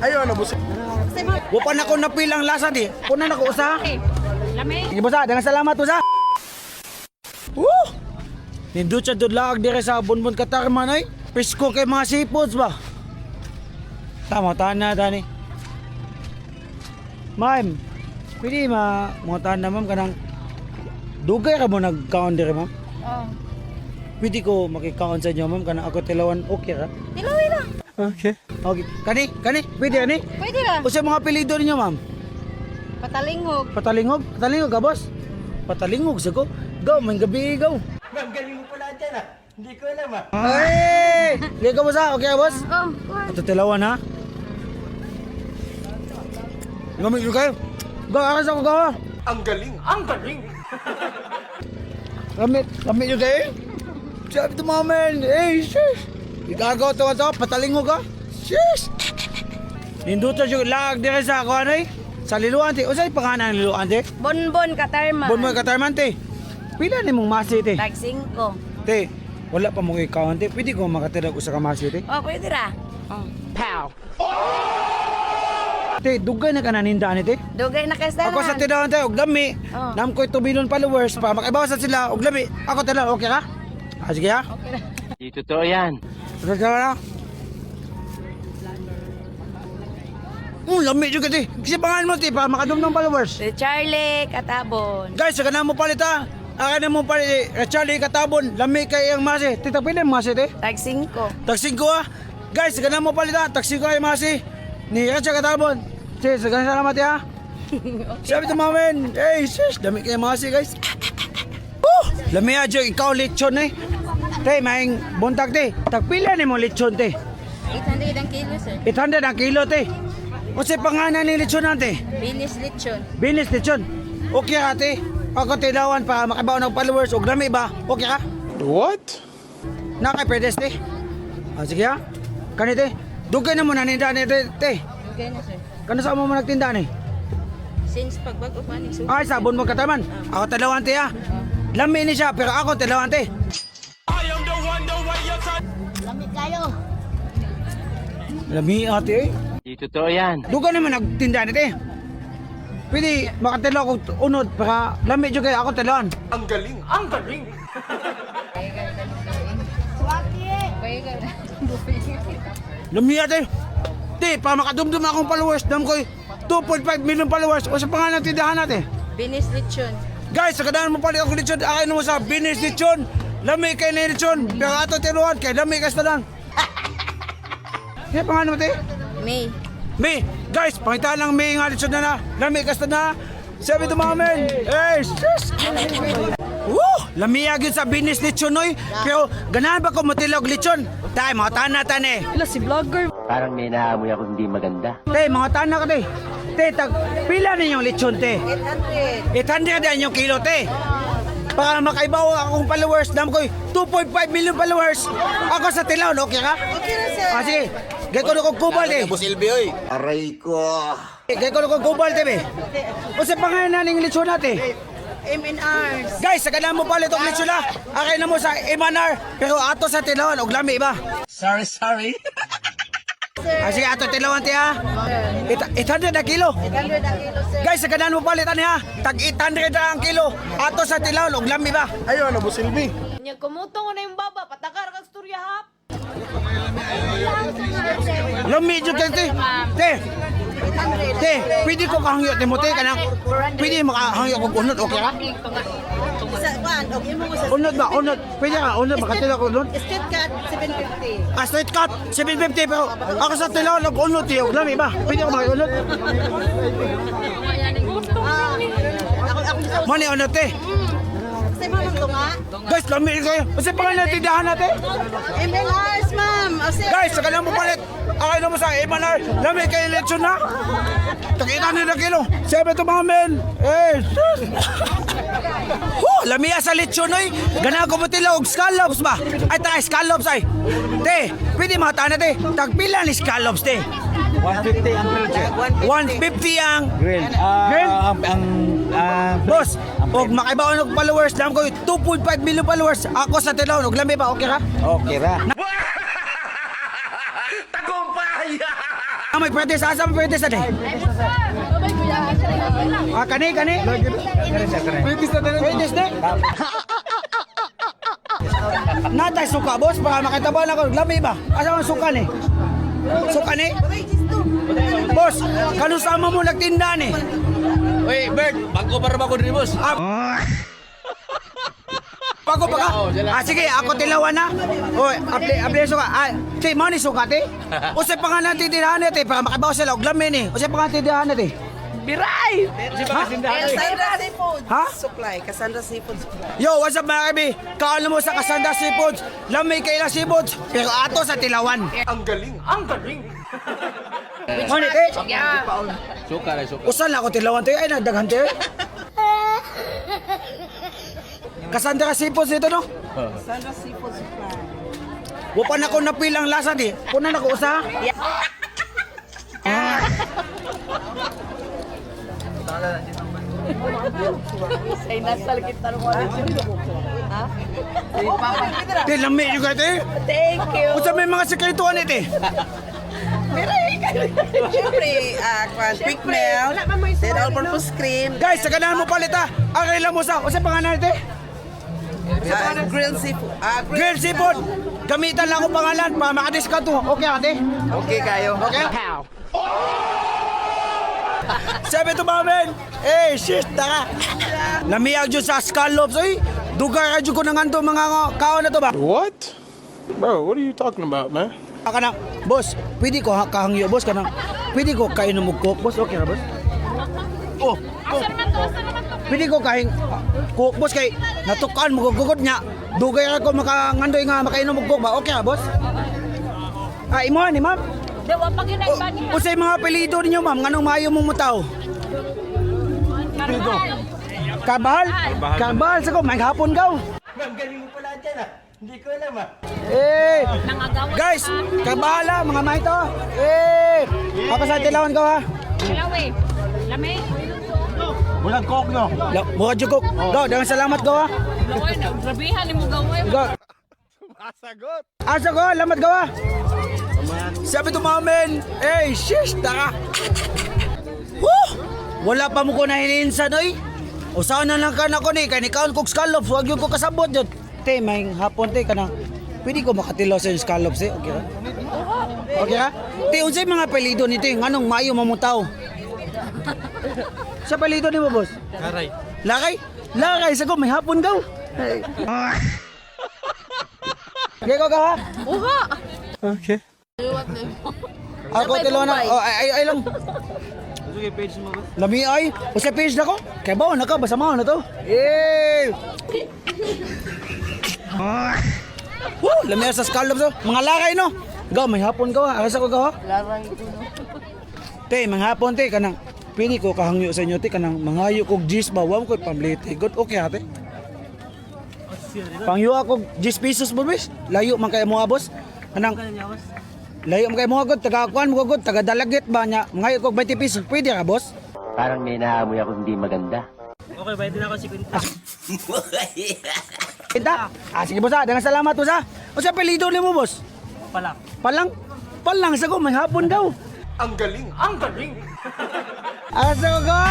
Ayaw na busi. Wapan ako napilang lasa di. Punan ako usa. Sige bosa, dengan salamat bosa. Woo! Nindot sa dudlaag dire sa Bonbon Katarman ay. Pisko kay mga seafoods ba? Tama, tahan na tani. Ma'am, pwede ma mga tahan na ma'am kanang dugay ka mo nag-count dire ma'am? Oh. Pwede ko makikaon sa inyo ma'am kanang ako tilawan okay ra? Tilawi lang. Okay. Okay. Kani, kani, pwede ani? Pwede ra. O sa mga apelido ninyo ma'am? Patalingog. Patalingog? Patalingog ka boss? Patalingog sa ko? Go, may gabi go. Ma'am, galing mo pala dyan ah. Hindi ko alam ah. Ay! Liga ka boss ha? Okay ka boss? Oh, Ito tilawan ha? Gamit nyo kayo. Go, akas ako gawa. Ang galing, ang galing. Gamit, gamit nyo kayo. Sabi to mga men, eh, shush. Igagaw to to, patalingog ka. Shush. Ninduto siya lag dire sa ako ano eh. Sa liluan te. O sa'y panganan ng liluan te? Bonbon Katarma. Bon mo katarman te. Pila ni mong masi te. Tag 5. Te, wala pa mong ikaw te. Pwede ko makatira ko sa kamasi te. Oh, pwede ra. Oh. Te, dugay na ka naninda ni te. Dugay na kastaran. Ako sa tinawan te, og lami. Oh. Nam ko 2 million followers pa. Makibawasan sila, og lami. Ako tinawan, okay ka? Ah, sige ha? Okay na. Di totoo yan. Sige na. Hmm, lami juga te. Kasi pangalan mo te, pa makadum ng followers. Si Charlie Katabon. Guys, saka na mo palit ha. Akin mo palit, eh, Charlie Katabon, lami kay ang masi. Tita, pwede ang masi te? Tag 5. Taksing ko ha. Guys, saka na mo palit ha. Taksing ko ay masi. Ni Racha Katabon. Sige, saka na salamat ha. Sabi to mga men, hey sis, dami kayo masi guys. Oh, lami adyo, ikaw lechon eh. Te, maing buntag te. Tagpila ni mo lechon te. 800 ang kilo, sir. 800 ang kilo te. O sa panganan ni lechon nante? Binis lechon. Binis lechon. Okay ka te. Ako tilawan pa makabaw ng followers o lami ba? Okay ka? What? Nakay pedes te. Ah, sige ha. Kani te. Dugay na mo naninda ni te. te. Dugay na, sir. Kano sa mo mo nagtinda ni? Since pagbago pa ni Ay, sabon mo kataman. Ako tilawan te ha. Lami ni siya pero ako tilawan te. Lamig kayo. Lami ate eh. Totoo yan. Duga naman nagtinda ni te. Pwede makatilo ko unod para lami jud kay ako tilawan. Ang galing, ang galing. Lami ate. Te, pa makadumdum akong followers, dam ko'y 2.5 million followers. O sa pangalan ng tindahan natin. Binis lechon. Guys, sa kadaan mo palit ako lechon, akain mo sa binis lechon. Lami kay na lechon. Pero ato tinuhan kay lami kas na lang. Kaya pangalan mo te? May. May, guys, pakita lang may nga lechon na na. Lami kas na. Sabi to mga men, hey, sis. Woo! Lamiyag yun sa binis lechon, oy. Pero ganahan ba ko motilog lechon? Tay, mga tana tane. Ila si vlogger. Parang may naamoy ako hindi maganda. Te, mga tana ka te. Te, tag, pila ninyong lechon, te? 800. 800 yan yung kilo, te. Para makaibaw akong followers, dam ko 2.5 million followers. Ako sa Tilaw, okay ka? Okay na, sir. Ah, sige. Gaya ko na kong kubal, eh. Boss Ilbi, oy. Aray ko. Gaya ko na kong kubal, te, be. O sa pangalan na ng lechon natin. MNRs. Guys, sa ganang mo pala itong lechon na. Akin na mo sa Imanar. Pero ato sa Tilaw, og lami ba? Sorry, sorry. Ah, sige, ato Tilawan, te, ha? It- 800 na kilo. 800 ang kilo, sir. Guys, sa ganang mo palitan, ha? Tag 800 na ang kilo. Ato sa Tilaw, og lami ba? Ayaw na, Boss Ilbi. Nya kumutong na yung baba, patakar kag storya hap. Lami jud kay te. Te. Te, pwede ko kahangyo te mo te kanang pwede makahangyo ko unod okay sa Unod ba? Unod. Pwede ka unod makatila ko unod. Street cut 750. Ah, straight cut 750 pero ako sa tilaw nag unod te lami ba? Pwede ko makiunod. Ah, ako ako sa Mani unod te. Sa mga tunga. Guys, lami kayo. Kasi pangalan ng tindahan natin. MNRs, ma'am. O sir. Guys, sa kanang mo palit. Akin na mo sa Emanar. Lami kayo lechon na. Takita nila kilo. Sabi to mga men. Eh, sus. Huh, lamia sa lechon oy. Gana ko mutila og scallops ba? Ay ta scallops ay. Te, pwede mata na te. Tagpila ni scallops te. 150 ang filter. 150 ang Grill. Ah, Grill? ang ah, Boss, og makaibaw og followers, dam ko 2.5 million followers. Ako sa tilaw, og lami ba okay ka? okay ra. Tagumpay! Ah, may pwede sa asa, may pwede sa di. Ah, kani, kani. Pwede sa di. Pwede sa di. Natay suka, boss. Baka makita na ko. Lami ba? Asa ang suka ni? Suka ni? Boss, kanusama mo nagtinda ni. Uy, Bert, bago para ba ko din, boss? Bago pa ka? Ah, sige, ako tilawan na. Oy, apli, apli suka. Ah, ti, mo ni suka, ti? Usay pa nga natin tirahan natin, para makabaw sila, og lamin eh. Usay pa nga tirahan natin. Biray! Cassandra Seafood. Ha? Supply. Cassandra Seafood Supply. Yo, what's up mga kabi? Kaano mo sa Kasanda Seafoods? Lamay kayo ng seafoods, pero ato sa Tilawan. Ang galing, ang galing. Ngunit eh, Suka na, suka. usan lang ako Tilawan tayo, ay nagdaghan tayo. Kasanda Seafoods dito no? Cassandra Seafood Supply. Wapan ako napilang lasa di. Punan ako usa. Ay, nasa kita ng mga Ha? Di lami juga te. Thank you. Usa may mga sekretuan ite. Siyempre, ah, kwan, quick mail, then all-purpose cream, Guys, sa ganahan mo palit ha. Ang kailan mo sa, usa pangalan ite? ah, grilled seafood. Ah, Grilled seafood. Gamitan lang ako pangalan para makadiscount to. Okay ate? Okay kayo. Okay? Sabi to mamin, eh, shit, taka. Lamiyag dyan sa scallops, oy. Dugar ka dyan ko ng ando mga kaon na to ba? What? Bro, what are you talking about, man? Aka na, boss, pwede ko ha- kahangyo, boss, ka na. Pwede ko kain ng cook, boss, okay na, boss? Oh, oh. Pwede ko kain cook, boss, kay natukan mo gugot niya. Dugay ako makangandoy nga makainom og cook ba? Okay na, boss? Ah, imo ni ma'am. Dawa pag yun O, ang bani. usay mga apelido ninyo, ma'am, nganong maayo mong mutaw? Karmal. Kabahal? Kabahal sa ko, may hapon gaw. Ma'am, galing mo pala dyan, ah. Hindi ko alam, ah. Eh, Nangagawa. guys, kabahala mga mga ito. Eh, sa tilawan ko ha. Lawi. Lami. Walang coke, no? La, buka jukok. Go, dengan salamat go ha. Grabihan ni mo gawin. Go. Asagot. Asa ko, lamat go ha. Sabi to mamen, eh, shish, taka. Woo! Wala pa mo ko na hininsan, oy. O saan na lang ka na ko ni, kay ni kaon kog scallops, wag yung ko kasabot yun. Te, may hapon te, ka na. Pwede ko makatilaw sa yung scallops eh, okay ra? Okay ha? Te, unsay mga apelido nito yung anong mayo mamutaw? Sa apelido ni mo, boss? Karay. Lakay? Lakay, sago, may hapon daw. Okay ko ka ha? Uha. Okay. Ako tilo na. Oh, ay, ay, ay lang. Sige, page mo ba? Lami ay. O sa page na ko. Kaya ba, naka, basa mo na to. Eh! Woo! Lami sa scallops oh. Mga lakay no. Gaw, may hapon ka ha. Asa ko ka ha? Larang ito, no? Te, mga hapon te, kanang pili ko kahangyo sa inyo te, kanang mangayo kog gis ba, wam ko pamlete. Good, okay ha te? Pangyo ako 10 pesos mo bis. Layo man kay mo boss. Kanang Layo man kay mo agad, taga kuan mo agad, taga dalagit ba nya. Mangayo kog 20 pesos, pwede ka boss? Parang may naamoy ako hindi maganda. Okay, bayad din ako si Quinta. Kita. Ah, sige boss ha, dengan salamat boss ha. O sa pelido ni mo boss? Pala. Palang, palang sa ko, may hapon daw. Ang galing, ang galing. Asa ko ka?